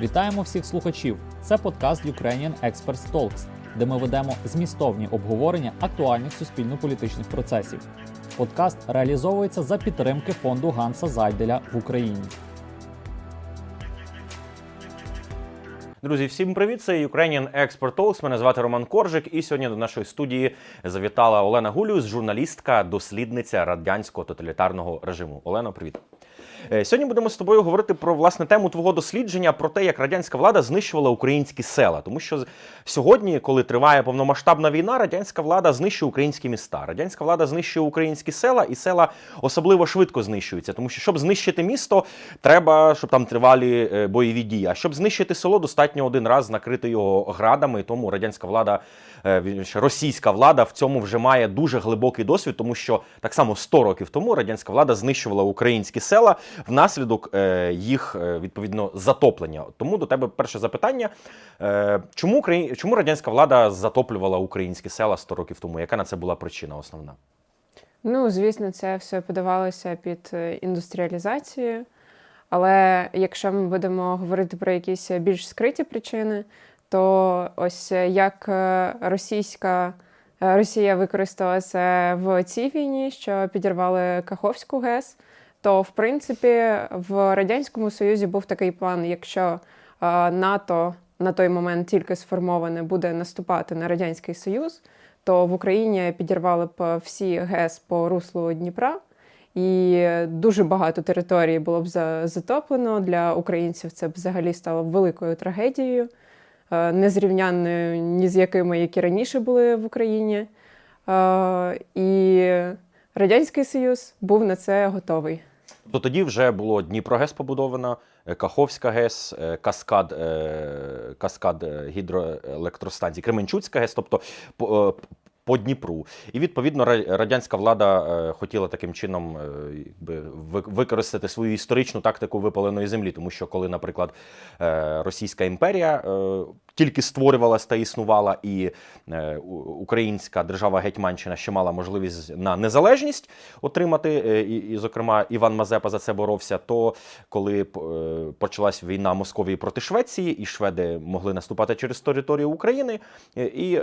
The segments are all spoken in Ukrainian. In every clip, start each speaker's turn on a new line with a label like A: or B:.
A: Вітаємо всіх слухачів! Це подкаст Ukrainian Experts Talks, де ми ведемо змістовні обговорення актуальних суспільно-політичних процесів. Подкаст реалізовується за підтримки фонду Ганса Зайделя в Україні.
B: Друзі, всім привіт! Це Ukrainian Expert Talks. Мене звати Роман Коржик. І сьогодні до нашої студії завітала Олена Гуліус, журналістка, дослідниця радянського тоталітарного режиму. Олено, привіт. Е, Сьогодні будемо з тобою говорити про власне тему твого дослідження про те, як радянська влада знищувала українські села. Тому що сьогодні, коли триває повномасштабна війна, радянська влада знищує українські міста. Радянська влада знищує українські села, і села особливо швидко знищуються. Тому що щоб знищити місто, треба, щоб там тривалі е, бойові дії. А щоб знищити село, достатньо один раз накрити його градами. Тому радянська влада, е, російська влада в цьому вже має дуже глибокий досвід, тому що так само 100 років тому радянська влада знищувала українські села внаслідок е, їх е, відповідно затоплення. Тому до тебе перше запитання: Е, чому чому радянська влада затоплювала українські села 100 років тому? Яка на це була причина основна?
C: Ну, звісно, це все подавалося під індустріалізацію. Але якщо ми будемо говорити про якісь більш скриті причини, то ось як російська Росія використала це в цій війні, що підірвали Каховську ГЕС, то в принципі в Радянському Союзі був такий план, якщо е, НАТО на той момент тільки сформоване буде наступати на Радянський Союз, то в Україні підірвали б всі ГЕС по руслу Дніпра, і дуже багато території було б за- затоплено. Для українців це б взагалі стало великою трагедією, е, незрівнянною ні з якими, які раніше були в Україні. Е, І Радянський Союз був на це готовий.
B: То тоді вже було Дніпрогес побудовано, е, Каховська ГЕС, е, Каскад, е, Каскад гідроелектростанції, Кременчуцька ГЕС, тобто по, Дніпру. І відповідно ра- радянська влада е, хотіла таким чином е, ви- використати свою історичну тактику випаленої землі, тому що коли, наприклад, е, Російська імперія тільки створювалася та існувала, і українська держава Гетьманщина ще мала можливість на незалежність отримати, і, і, зокрема, Іван Мазепа за це боровся. То коли почалась війна Московії проти Швеції, і шведи могли наступати через територію України, і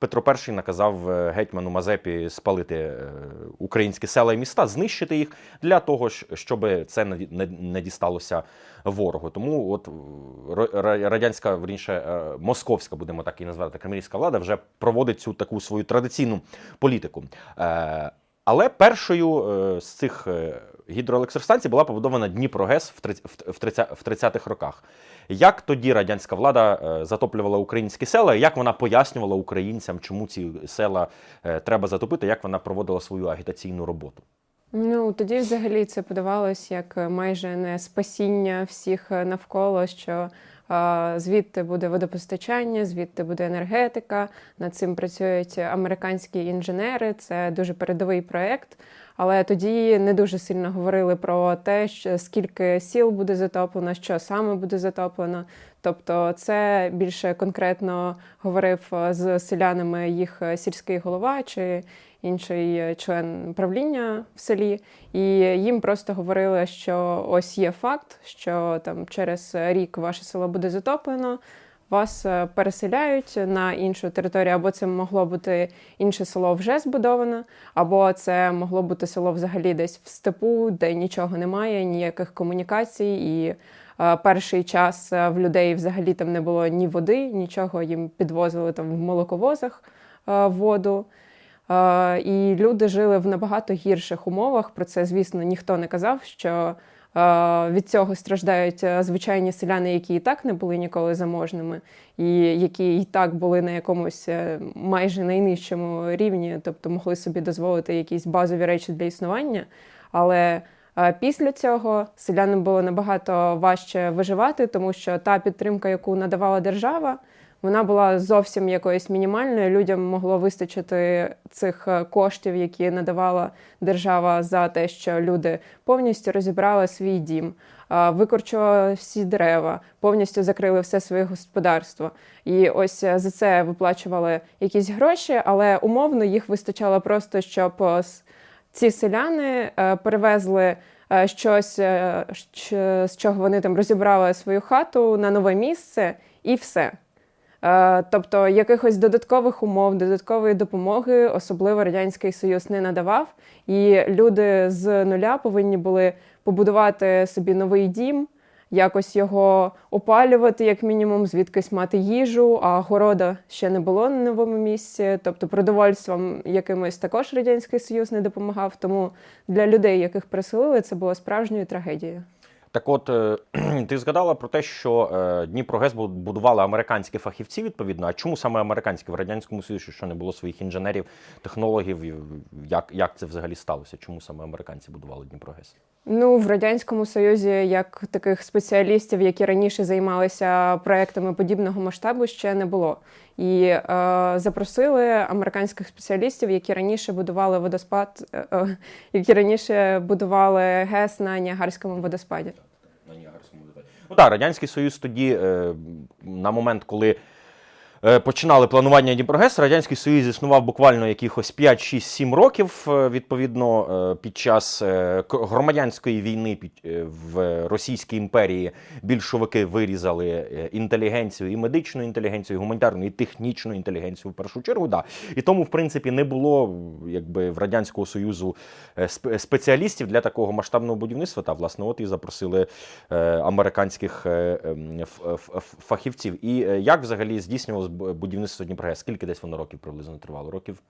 B: Петро І наказав е, гетьману Мазепі спалити е, українські села і міста, знищити їх для того, щоб це не, дісталося ворогу. Тому от ра- радянська, верніше, е, московська, будемо так і назвати, кремлівська влада вже проводить цю таку свою традиційну політику. Е, Але першою е, з цих гідроелектростанцій була побудована Дніпрогес в в- в тридця- в 30-х роках. Як тоді радянська влада е, затоплювала українські села, як вона пояснювала українцям, чому ці села е, треба затопити, як вона проводила свою агітаційну роботу?
C: Ну тоді взагалі це подавалось як е, майже не спасіння всіх навколо, що е, звідти буде водопостачання, звідти буде енергетика. Над цим працюють американські інженери. Це дуже передовий проект. Але тоді не дуже сильно говорили про те, що скільки сіл буде затоплено, що саме буде затоплено. Тобто, це більше конкретно говорив е, з селянами їх е, сільський голова чи інший е, член правління в селі, і їм просто говорили, що ось є факт, що там через рік ваше село буде затоплено. Вас е, переселяють на іншу територію, або це могло бути інше село вже збудовано, або це могло бути село взагалі десь в степу, де нічого немає, ніяких комунікацій. І е, перший час е, в людей взагалі там не було ні води, нічого їм підвозили там в молоковозах е, воду. Е, І люди жили в набагато гірших умовах. Про це, звісно, ніхто не казав, що від цього страждають е, звичайні селяни, які і так не були ніколи заможними, і які і так були на якомусь е, майже найнижчому рівні, тобто могли собі дозволити якісь базові речі для існування. Але е, після цього селянам було набагато важче виживати, тому що та підтримка, яку надавала держава, вона була зовсім якоюсь мінімальною. Людям могло вистачити цих е, коштів, які надавала держава за те, що люди повністю розібрали свій дім, е, викорчували всі дерева, повністю закрили все своє господарство. І ось е, за це виплачували якісь гроші, але умовно їх вистачало просто, щоб ці селяни перевезли щось, з чого вони там розібрали свою хату на нове місце, і все. Е, Тобто якихось додаткових умов, додаткової допомоги особливо Радянський Союз не надавав, і люди з нуля повинні були побудувати собі новий дім, якось його опалювати, як мінімум, звідкись мати їжу, а города ще не було на новому місці. Тобто продовольством якимось також Радянський Союз не допомагав. Тому для людей, яких приселили, це було справжньою трагедією.
B: Так от, е, ти згадала про те, що е, Дніпрогес будували американські фахівці, відповідно. А чому саме американські в Радянському Союзі, що не було своїх інженерів, технологів? Як, як це взагалі сталося? Чому саме американці будували Дніпрогес?
C: Ну, в Радянському Союзі, як таких спеціалістів, які раніше займалися проектами подібного масштабу, ще не було. І е, запросили американських спеціалістів, які раніше будували водоспад, е, е, які раніше будували ГЕС на Ніагарському водоспаді.
B: На Ніагарському водопаді. Ну так, Радянський Союз тоді, е, на момент, коли починали планування Дніпрогес, Радянський Союз існував буквально якихось 5, 6, 7 років. е, Відповідно, е, під час е, громадянської війни е, в Російській імперії більшовики вирізали е, інтелігенцію, і медичну інтелігенцію, і гуманітарну, і технічну інтелігенцію в першу чергу. Да. І тому, в принципі, не було якби в Радянського Союзу е, спеціалістів для такого масштабного будівництва. Та власне, от і запросили е, американських е, ем, фахівців. І е, як взагалі здійснювалось б- будівництво Дніпрогес? Скільки десь воно років приблизно тривало? Років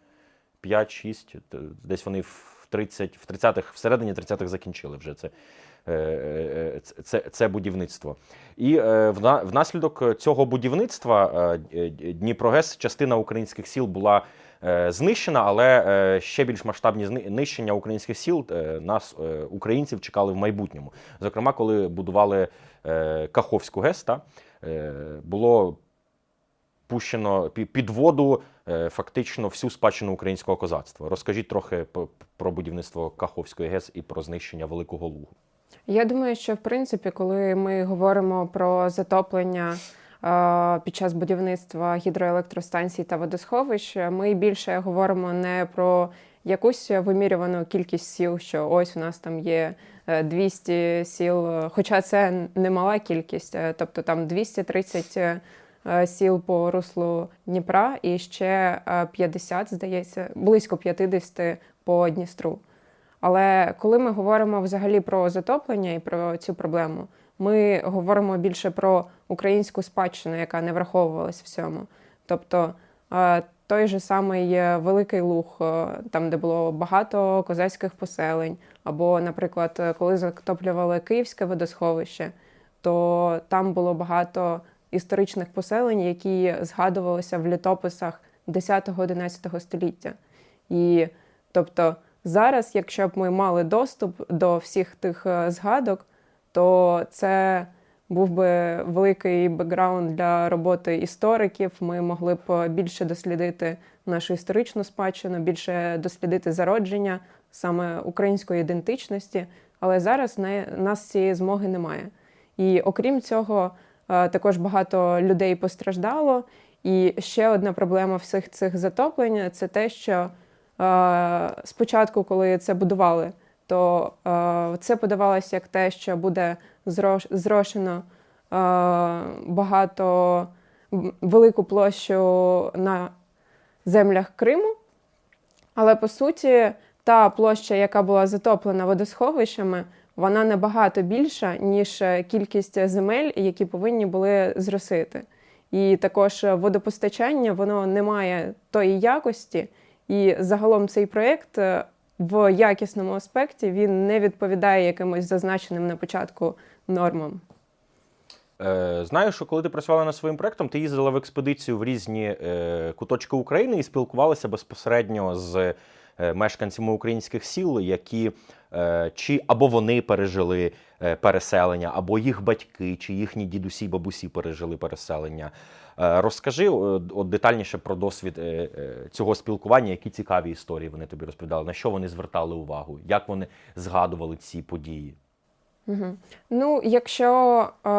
B: 5-6? Десь вони в 30, в 30-х, всередині 30-х закінчили вже це. е, е, це- Це, це будівництво. І е, внаслідок цього будівництва е, е, Дніпрогес, частина українських сіл була е, знищена, але е, ще більш масштабні зни- нищення українських сіл е, нас, е, українців, чекали в майбутньому. Зокрема, коли будували е, Каховську ГЕС, та, е, було пущено під воду е, фактично всю спадщину українського козацтва. Розкажіть трохи про будівництво Каховської ГЕС і про знищення Великого Лугу.
C: Я думаю, що в принципі, коли ми говоримо про затоплення е, під час будівництва гідроелектростанцій та водосховищ, ми більше говоримо не про якусь вимірювану кількість сіл, що ось у нас там є е, 200 сіл, е, хоча це немала кількість, тобто там 230 е, сіл по руслу Дніпра і ще е, 50, здається, близько 50 по Дністру. Але коли ми говоримо взагалі про затоплення і про цю проблему, ми говоримо більше про українську спадщину, яка не враховувалась в цьому. Тобто е, той же самий е, Великий Луг, е, там, де було багато козацьких поселень, або, наприклад, е, коли затоплювали Київське водосховище, то там було багато історичних поселень, які згадувалися в літописах 10-11 століття. І тобто зараз, якщо б ми мали доступ до всіх тих е, згадок, то це був би великий бекграунд для роботи істориків. Ми могли б більше дослідити нашу історичну спадщину, більше дослідити зародження саме української ідентичності. Але зараз не, нас цієї змоги немає. І окрім цього, е, також багато людей постраждало. І ще одна проблема всіх цих затоплень це те, що е, спочатку, коли це будували, то е, це подавалося як те, що буде зрошено е, багато велику площу на землях Криму. Але по суті, та площа, яка була затоплена водосховищами, вона набагато більша, ніж кількість земель, які повинні були зросити. І також водопостачання воно не має тої якості. І загалом цей проєкт е, в якісному аспекті він не відповідає якимось зазначеним на початку нормам.
B: Е, Знаю, що коли ти працювала над своїм проектом, ти їздила в експедицію в різні е, куточки України і спілкувалася безпосередньо з е, мешканцями українських сіл, які е, чи або вони пережили е, переселення, або їх батьки, чи їхні дідусі, бабусі пережили переселення. Е, Розкажи е, от детальніше про досвід е, е, цього спілкування, які цікаві історії вони тобі розповідали, на що вони звертали увагу, як вони згадували ці події.
C: Угу. Ну, якщо е,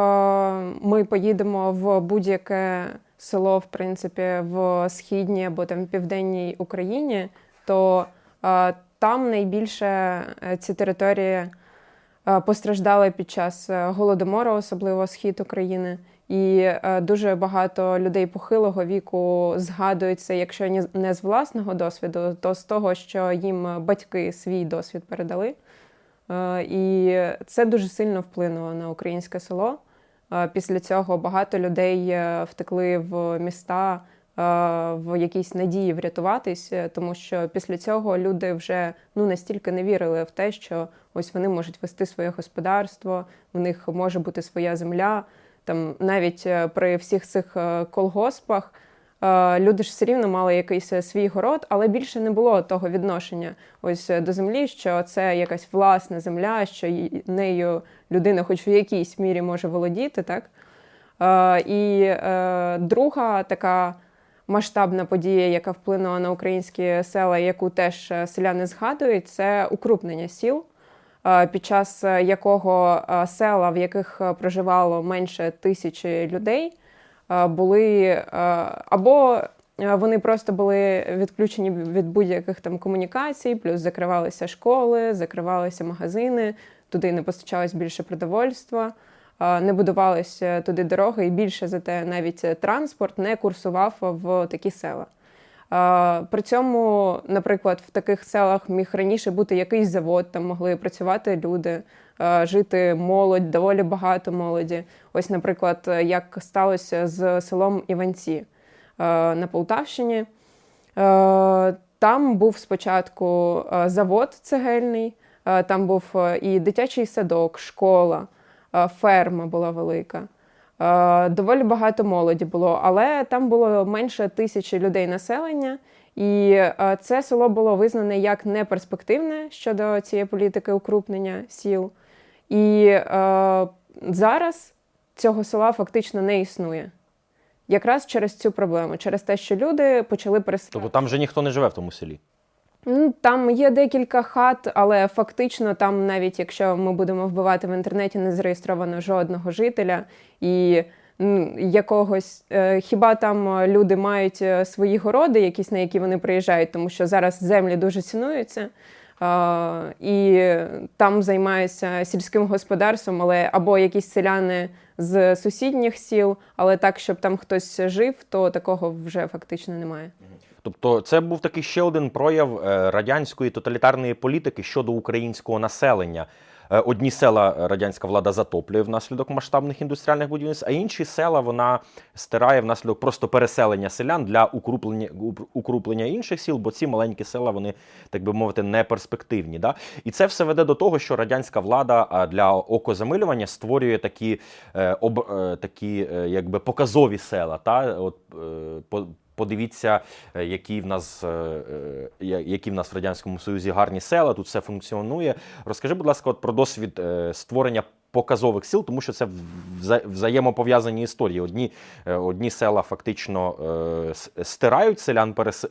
C: ми поїдемо в будь-яке село, в принципі, в східній або там південній Україні, то е, там найбільше е, ці території е, постраждали під час е, голодомору, особливо схід України. І дуже багато людей похилого віку згадуються, якщо не з власного досвіду, то з того, що їм батьки свій досвід передали. І це дуже сильно вплинуло на українське село. Після цього багато людей втекли в міста в якійсь надії врятуватись, е, тому що після цього люди вже ну настільки не вірили в те, що ось вони можуть вести своє господарство, в них може бути своя земля. Там навіть е, при всіх цих е, колгоспах е, люди ж все рівно мали якийсь е, свій город, але більше не було того відношення ось е, до землі, що це якась власна земля, що нею людина, хоч в якійсь мірі може володіти, так. Е, І е, друга така масштабна подія, яка вплинула на українські села, яку теж е, селяни згадують, це укрупнення сіл, е, під час е, якого села, в яких проживало менше тисячі людей, були або вони просто були відключені від будь-яких там комунікацій, плюс закривалися школи, закривалися магазини, туди не постачалось більше продовольства не будувалися туди дороги, і більше за те навіть е, транспорт не курсував в такі села. При цьому, наприклад, в таких селах міг раніше бути якийсь завод, там могли працювати люди, жити молодь, доволі багато молоді. Ось, наприклад, е, як сталося з селом Іванці е, на Полтавщині. Е, Там був спочатку е, завод цегельний, е, там був е, і дитячий садок, школа, е, ферма була велика. Е, Доволі багато молоді було, але там було менше тисячі людей населення, і е, це село було визнане як неперспективне щодо цієї політики укрупнення сіл. І е, зараз цього села фактично не існує. Якраз через цю проблему, через те, що люди почали переселятися.
B: Тобто там вже ніхто не живе в тому селі.
C: Ну, Там є декілька хат, але фактично там, навіть якщо ми будемо вбивати в інтернеті, не зареєстровано жодного жителя і якогось е, хіба там люди мають е, свої городи, якісь на які вони приїжджають, тому що зараз землі дуже цінуються. е, І там займаються сільським господарством, але або якісь селяни з сусідніх сіл, але так, щоб там хтось жив, то такого вже фактично немає.
B: Тобто, це був такий ще один прояв е, радянської тоталітарної політики щодо українського населення. Е, Одні села радянська влада затоплює внаслідок масштабних індустріальних будівництв, а інші села вона стирає внаслідок просто переселення селян для укруплення укруплення інших сіл, бо ці маленькі села вони, так би мовити, не перспективні. Да? І це все веде до того, що радянська влада для окозамилювання створює такі, е, об, е, такі е, якби показові села. Та? От, е, по, Подивіться, е, які в нас е, е, які в нас в радянському союзі гарні села. Тут все функціонує. Розкажи, будь ласка, от про досвід створення показових сіл, тому що це вза- взаємопов'язані історії. Одні, е, одні села фактично е, стирають селян, перес,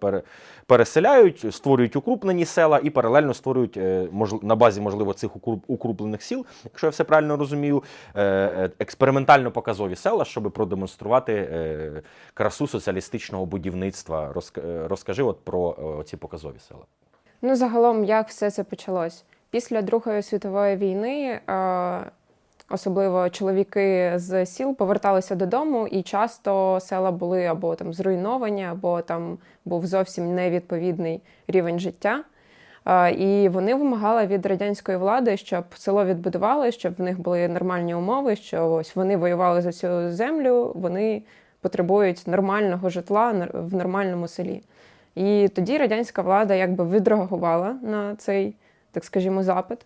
B: пе- переселяють, створюють укрупнені села і паралельно створюють е, мож- на базі, можливо, цих укруп- укруплених сіл, якщо я все правильно розумію, експериментально показові села, щоб продемонструвати красу соціалістичного будівництва. Розк- Розкажи от про ці показові села.
C: Ну, загалом, як все це почалось? Після Другої світової війни, е, особливо чоловіки з сіл поверталися додому, і часто села були або там зруйновані, або там був зовсім невідповідний рівень життя. Е, І вони вимагали від радянської влади, щоб село відбудували, щоб в них були нормальні умови, що ось вони воювали за цю землю, вони потребують нормального житла в нормальному селі. І тоді радянська влада якби відреагувала на цей, так скажімо, запит.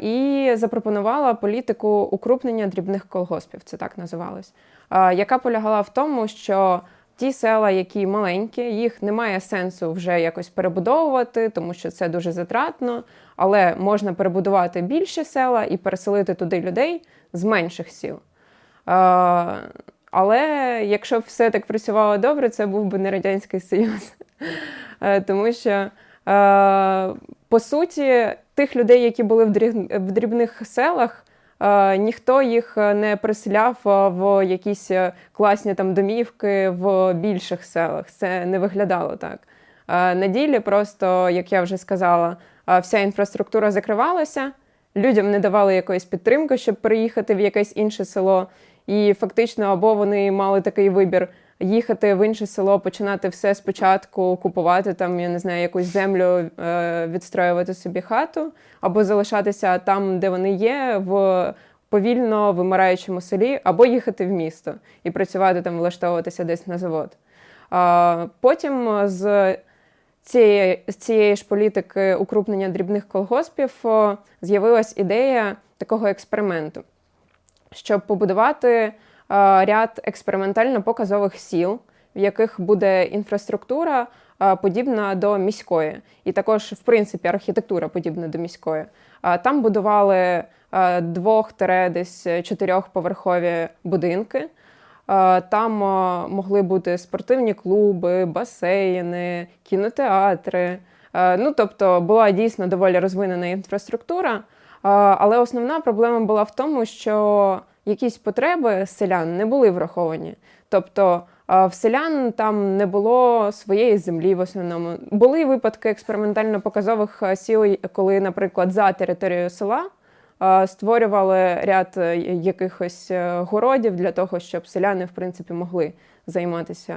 C: І запропонувала політику укрупнення дрібних колгоспів, це так називалось, яка полягала в тому, що ті села, які маленькі, їх немає сенсу вже якось перебудовувати, тому що це дуже затратно, але можна перебудувати більші села і переселити туди людей з менших сіл. Але якщо б все так працювало добре, це був би не Радянський Союз. Е, Тому що, по суті, тих людей, які були в дрібних селах, е, ніхто їх не переселяв е, в якісь е, класні там домівки в більших селах. Це не виглядало так. Е, На ділі просто, як я вже сказала, е, вся інфраструктура закривалася, людям не давали якоїсь підтримки, щоб переїхати в якесь інше село. І фактично, або вони мали такий вибір їхати в інше село, починати все спочатку, купувати там, я не знаю, якусь землю, е, відстроювати собі хату, або залишатися там, де вони є, в повільно вимираючому селі, або їхати в місто і працювати там, влаштовуватися десь на завод. Потім з цієї, з цієї ж політики укрупнення дрібних колгоспів з'явилась ідея такого експерименту, щоб побудувати ряд експериментально-показових сіл, в яких буде інфраструктура е, подібна до міської, і також, в принципі, архітектура подібна до міської. Там будували е, двох десь чотирьохповерхові будинки. Е, Там е, могли бути спортивні клуби, басейни, кінотеатри. Е, Ну, тобто була дійсно доволі розвинена інфраструктура. Е, Але основна проблема була в тому, що якісь потреби селян не були враховані. Тобто в селян там не було своєї землі в основному. Були випадки експериментально-показових е, сіл, коли, наприклад, за територією села створювали ряд е, якихось е, городів для того, щоб селяни, в принципі, могли займатися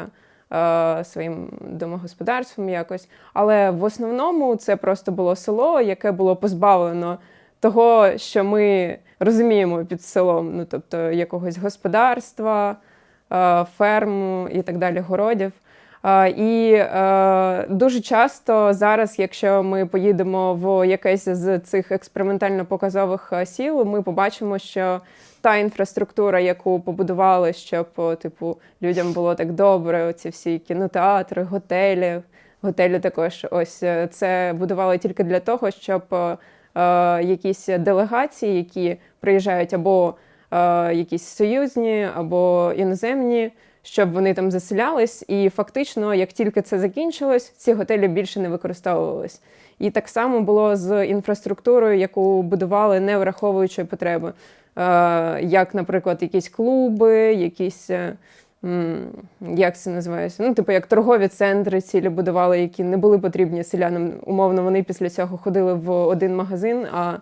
C: е, своїм домогосподарством якось. Але в основному це просто було село, яке було позбавлено того, що ми розуміємо під селом, ну тобто якогось господарства, е, ферму і так далі, городів. Е, І е, дуже часто зараз, якщо ми поїдемо в якесь з цих експериментально-показових сіл, ми побачимо, що та інфраструктура, яку побудували, щоб типу людям було так добре, оці всі кінотеатри, готелі. Готелі також ось це будували тільки для того, щоб якісь делегації, які приїжджають або е, якісь союзні, або іноземні, щоб вони там заселялись. І фактично, як тільки це закінчилось, ці готелі більше не використовувались. І так само було з інфраструктурою, яку будували, не враховуючи потреби. Е, як, наприклад, якісь клуби, якісь. Як це називається? Ну, типу, як торгові центри цілі будували, які не були потрібні селянам. Умовно, вони після цього ходили в один магазин, а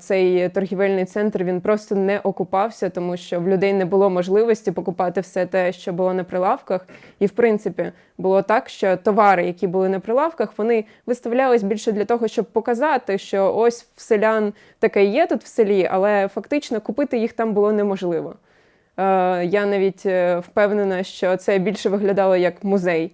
C: цей торгівельний центр він просто не окупався, тому що в людей не було можливості покупати все те, що було на прилавках. І в принципі було так, що товари, які були на прилавках, вони виставлялись більше для того, щоб показати, що ось в селян таке є тут в селі, але фактично купити їх там було неможливо. Е, Я навіть е, впевнена, що це більше виглядало як музей.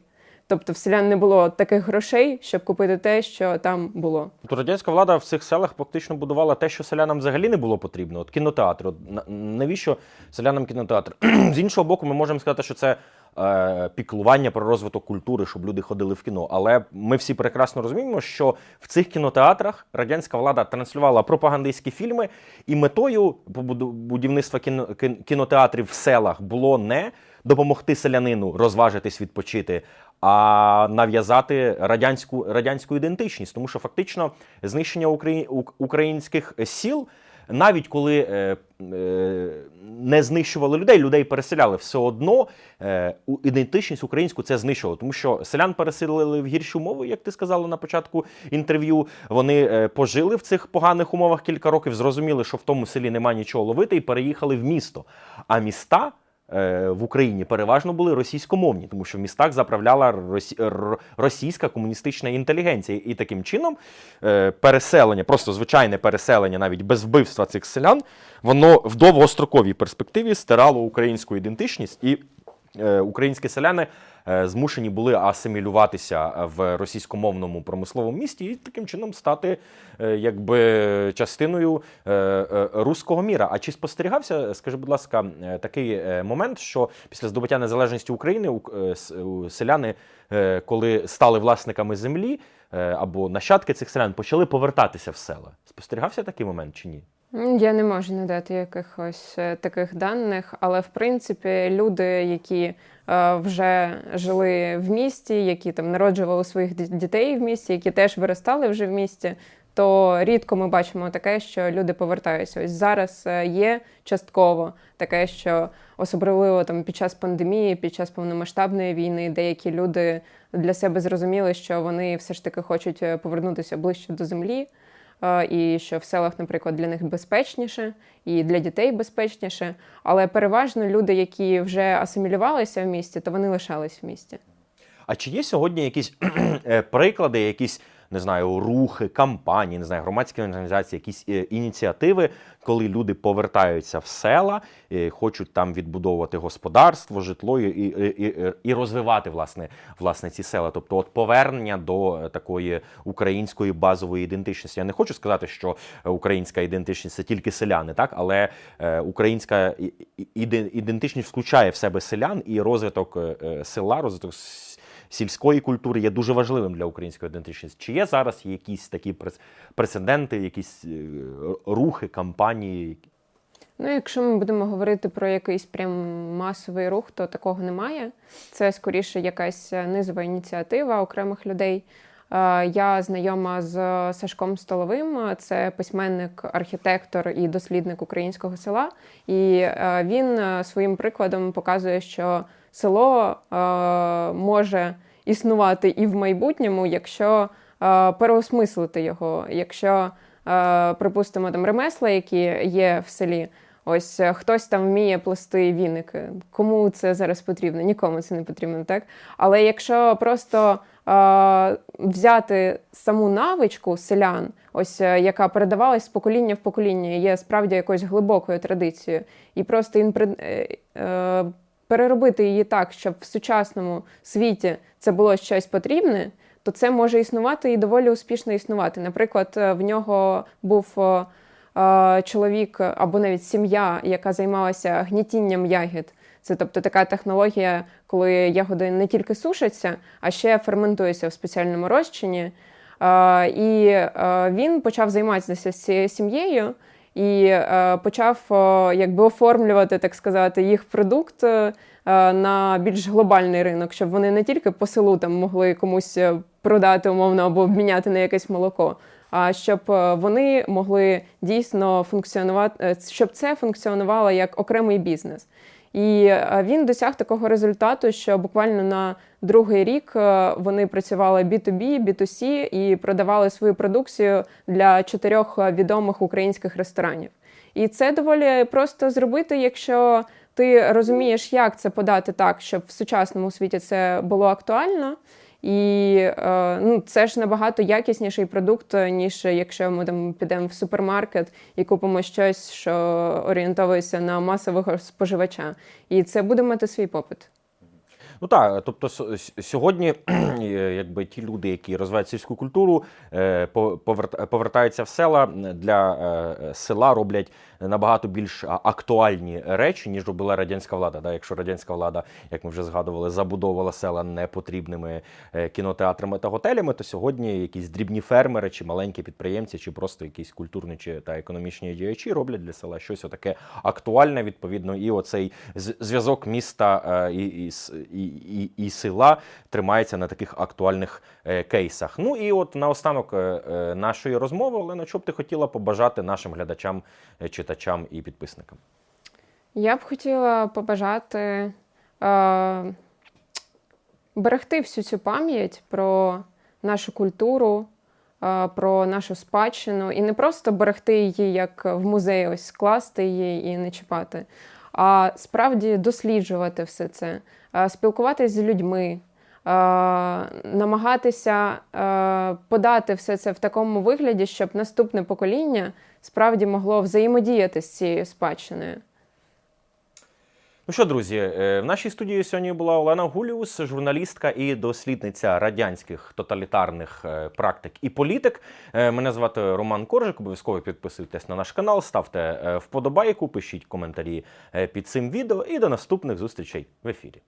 C: Тобто в селян не було таких грошей, щоб купити те, що там було.
B: Тобто радянська влада в цих селах фактично будувала те, що селянам взагалі не було потрібно. От кінотеатр. От навіщо селянам кінотеатр? З іншого боку, ми можемо сказати, що це е, піклування про розвиток культури, щоб люди ходили в кіно. Але ми всі прекрасно розуміємо, що в цих кінотеатрах радянська влада транслювала пропагандистські фільми, і метою будівництва кіно, кінотеатрів в селах було не допомогти селянину розважитись, відпочити, а нав'язати радянську, радянську ідентичність. Тому що фактично знищення украї- українських сіл, навіть коли е, е, не знищували людей, людей переселяли, все одно е, ідентичність українську це знищувало. Тому що селян переселили в гірші умови, як ти сказала на початку інтерв'ю. Вони е, пожили в цих поганих умовах кілька років, зрозуміли, що в тому селі немає нічого ловити, і переїхали в місто. А міста в Україні переважно були російськомовні, тому що в містах заправляла російська комуністична інтелігенція. І таким чином е, переселення, просто звичайне переселення, навіть без вбивства цих селян, воно в довгостроковій перспективі стирало українську ідентичність і. Е, Українські селяни е, змушені були асимілюватися в російськомовному промисловому місті і таким чином стати е, якби частиною е, е, руського міра. А чи спостерігався, скажи, будь ласка, е, такий е, момент, що після здобуття незалежності України е, селяни, е, коли стали власниками землі е, або нащадки цих селян, почали повертатися в села? Спостерігався такий момент чи ні?
C: Я не можу надати якихось е, таких даних, але в принципі люди, які е, вже жили в місті, які там народжували своїх дітей в місті, які теж виростали вже в місті, то рідко ми бачимо таке, що люди повертаються. Ось зараз е, є частково таке, що особливо там під час пандемії, під час повномасштабної війни, деякі люди для себе зрозуміли, що вони все ж таки хочуть повернутися ближче до землі. Е, і що в селах, наприклад, для них безпечніше і для дітей безпечніше. Але переважно люди, які вже асимілювалися в місті, то вони лишались в місті.
B: А чи є сьогодні якісь е, приклади, якісь не знаю, рухи, кампанії, не знаю, громадські організації, якісь е, ініціативи, коли люди повертаються в села, е, хочуть там відбудовувати господарство, житло і, і, і, і розвивати власне, власне ці села? Тобто, от повернення до е, такої української базової ідентичності. Я не хочу сказати, що е, українська ідентичність це тільки селяни, так але е, українська ідентичність включає в себе селян і розвиток е, е, села, розвиток сільської культури є дуже важливим для української ідентичності. Чи є зараз якісь такі прецеденти, якісь е, рухи, кампанії?
C: Ну, якщо ми будемо говорити про якийсь прям масовий рух, то такого немає. Це скоріше якась низова ініціатива окремих людей. Е, Я знайома з Сашком Столовим, це письменник, архітектор і дослідник українського села. І е, він своїм прикладом показує, що село е, може існувати і в майбутньому, якщо е, переосмислити його, якщо, е, припустимо, там ремесла, які є в селі. Ось хтось там вміє плести віники. Кому це зараз потрібно? Нікому це не потрібно, так? Але якщо просто е, взяти саму навичку селян, ось яка передавалась з покоління в покоління, є справді якоюсь глибокою традицією, і просто інпре- е, е, переробити її так, щоб в сучасному світі це було щось потрібне, то це може існувати і доволі успішно існувати. Наприклад, е, в нього був. е, е, чоловік або навіть сім'я, яка займалася гнітінням ягід. Це тобто така технологія, коли ягоди не тільки сушаться, а ще ферментуються в спеціальному розчині. І він почав займатися з цією сім'єю і е, почав е, якби оформлювати, так сказати, їх продукт е, на більш глобальний ринок, щоб вони не тільки по селу там могли комусь продати умовно або обміняти на якесь молоко, а щоб вони могли дійсно функціонувати, щоб це функціонувало як окремий бізнес. І е, він досяг такого результату, що буквально на другий рік е, вони працювали B2B, B2C і продавали свою продукцію для чотирьох е, відомих українських ресторанів. І це доволі просто зробити, якщо ти розумієш, як це подати так, щоб в сучасному світі це було актуально. І е, ну, це ж набагато якісніший продукт, е, ніж якщо ми там підемо в супермаркет і купимо щось, що орієнтовується на масового споживача. І це буде мати свій попит.
B: Ну так, тобто сьогодні, е, якби ті люди, які розвивають сільську культуру, е, повертаються в села для е, села, роблять набагато більш актуальні речі, ніж робила радянська влада. Да? Якщо радянська влада, як ми вже згадували, забудовувала села непотрібними кінотеатрами та готелями, то сьогодні якісь дрібні фермери чи маленькі підприємці, чи просто якісь культурні чи та економічні діячі роблять для села щось отаке актуальне, відповідно, і оцей зв'язок міста і, і, і, і, і села тримається на таких актуальних е, кейсах. Ну і от наостанок е, е, нашої розмови, Олена, що б ти хотіла побажати нашим глядачам, читачам і підписникам?
C: Я б хотіла побажати е, берегти всю цю пам'ять про нашу культуру, про нашу спадщину, і не просто берегти її як в музеї, ось скласти її і не чіпати, а справді досліджувати все це, спілкуватись з людьми. Намагатися подати все це в такому вигляді, щоб наступне покоління справді могло взаємодіяти з цією спадщиною.
B: Ну що, друзі, е, в нашій студії сьогодні була Олена Гуліус, журналістка і дослідниця радянських тоталітарних е, практик і політик. Е, Мене звати Роман Коржик. Обов'язково підписуйтесь на наш канал, ставте вподобайку, пишіть коментарі під цим відео і до наступних зустрічей в ефірі.